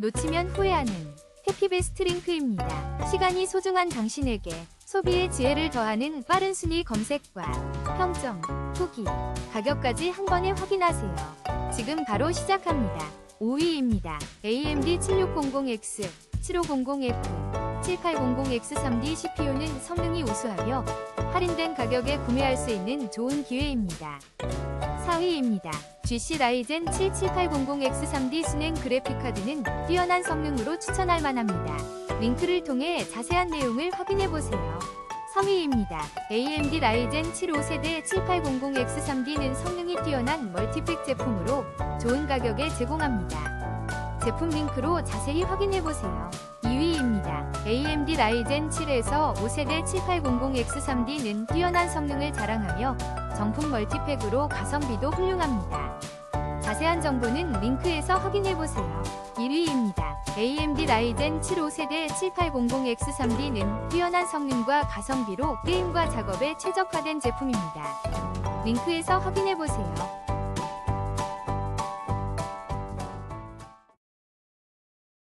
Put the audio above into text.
놓치면 후회하는 해피베스트 링크입니다. 시간이 소중한 당신에게 소비의 지혜를 더하는 빠른 순위 검색과 평점, 후기, 가격까지 한 번에 확인하세요. 지금 바로 시작합니다. 5위입니다. AMD 7600X, 7500F, 7800X3D CPU는 성능이 우수하며 할인된 가격에 구매할 수 있는 좋은 기회입니다. 4위입니다. GC 라이젠 77800X3D 순행 그래픽카드는 뛰어난 성능으로 추천할 만합니다. 링크를 통해 자세한 내용을 확인해보세요. 3위입니다. AMD 라이젠 75세대 7800X3D는 성능이 뛰어난 멀티팩 제품으로 좋은 가격에 제공합니다. 제품 링크로 자세히 확인해보세요. 2위입니다. AMD 라이젠 7에서 5세대 7800X3D는 뛰어난 성능을 자랑하며 정품 멀티팩으로 가성비도 훌륭합니다. 자세한 정보는 링크에서 확인해보세요. 1위입니다. AMD 라이젠 7 5세대 7800X3D는 뛰어난 성능과 가성비로 게임과 작업에 최적화된 제품입니다. 링크에서 확인해보세요.